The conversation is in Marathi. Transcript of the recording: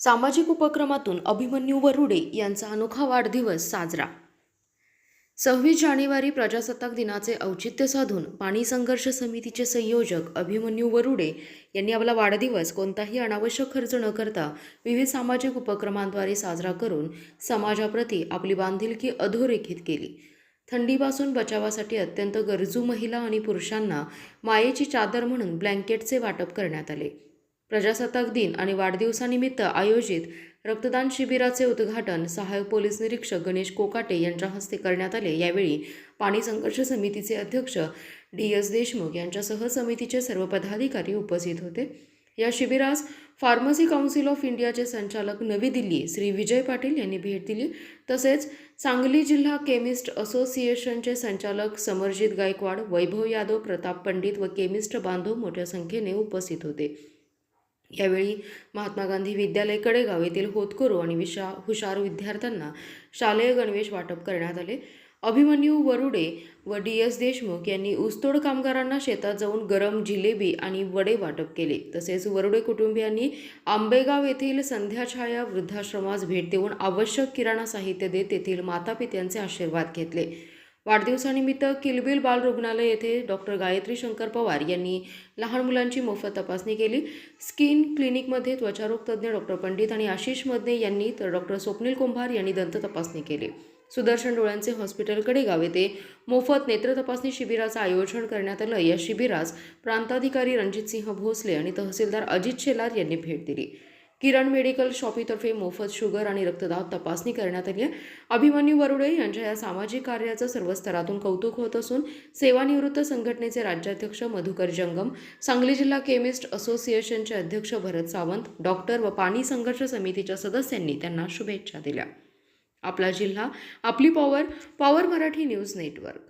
सामाजिक उपक्रमातून अभिमन्यू वरुडे यांचा अनोखा वाढदिवस साजरा. सव्वीस जानेवारी प्रजासत्ताक दिनाचे औचित्य साधून पाणी संघर्ष समितीचे संयोजक अभिमन्यू वरुडे यांनी आपला वाढदिवस कोणताही अनावश्यक खर्च न करता विविध सामाजिक उपक्रमांद्वारे साजरा करून समाजाप्रती आपली बांधिलकी अधोरेखित केली. थंडीपासून बचावासाठी अत्यंत गरजू महिला आणि पुरुषांना मायेची चादर म्हणून ब्लँकेटचे वाटप करण्यात आले. प्रजासत्ताक दिन आणि वाढदिवसानिमित्त आयोजित रक्तदान शिबिराचे उद्घाटन सहाय्यक पोलीस निरीक्षक गणेश कोकाटे यांच्या हस्ते करण्यात आले. यावेळी पाणी संघर्ष समितीचे अध्यक्ष डी एस देशमुख यांच्यासह समितीचे सर्व पदाधिकारी उपस्थित होते. या शिबिरास फार्मसी काउन्सिल ऑफ इंडियाचे संचालक नवी दिल्ली श्री विजय पाटील यांनी भेट दिली. तसेच सांगली जिल्हा केमिस्ट असोसिएशनचे संचालक समरजित गायकवाड वैभव यादव प्रताप पंडित व केमिस्ट बांधव मोठ्या संख्येने उपस्थित होते. यावेळी महात्मा गांधी विद्यालय कडेगाव येथील होतकरू आणि विशा हुशार विद्यार्थ्यांना शालेय गणवेश वाटप करण्यात आले. अभिमन्यू वरुडे व डी एस देशमुख यांनी ऊसतोड कामगारांना शेतात जाऊन गरम जिलेबी आणि वडे वाटप केले. तसेच वरुडे कुटुंबियांनी आंबेगाव येथील संध्याछाया वृद्धाश्रमास भेट देऊन आवश्यक किराणा साहित्य देत तेथील मातापित्यांचे आशीर्वाद घेतले. वाढदिवसानिमित्त किलबिल बाल रुग्णालय येथे डॉक्टर गायत्री शंकर पवार यांनी लहान मुलांची मोफत तपासणी केली. स्किन क्लिनिकमध्ये त्वचारोग तज्ज्ञ डॉक्टर पंडित आणि आशिष मदने यांनी तर डॉक्टर स्वप्नील कुंभार यांनी दंत तपासणी केली. सुदर्शन डोळ्यांचे हॉस्पिटलकडे गाव येथे मोफत नेत्र तपासणी शिबिराचं आयोजन करण्यात आलं. या शिबिरास प्रांताधिकारी रणजितसिंह भोसले आणि तहसीलदार अजित शेलार यांनी भेट दिली. किरण मेडिकल शॉपीतर्फे मोफत शुगर आणि रक्तदाब तपासणी करण्यात आली आहे. अभिमन्यू वरुडे यांच्या या सामाजिक कार्याचं सर्व स्तरातून कौतुक होत असून सेवानिवृत्त संघटनेचे राज्याध्यक्ष मधुकर जंगम सांगली जिल्हा केमिस्ट असोसिएशनचे अध्यक्ष भरत सावंत डॉक्टर व पाणी संघर्ष समितीच्या सदस्यांनी त्यांना शुभेच्छा दिल्या. आपला जिल्हा आपली power power Marathi news network.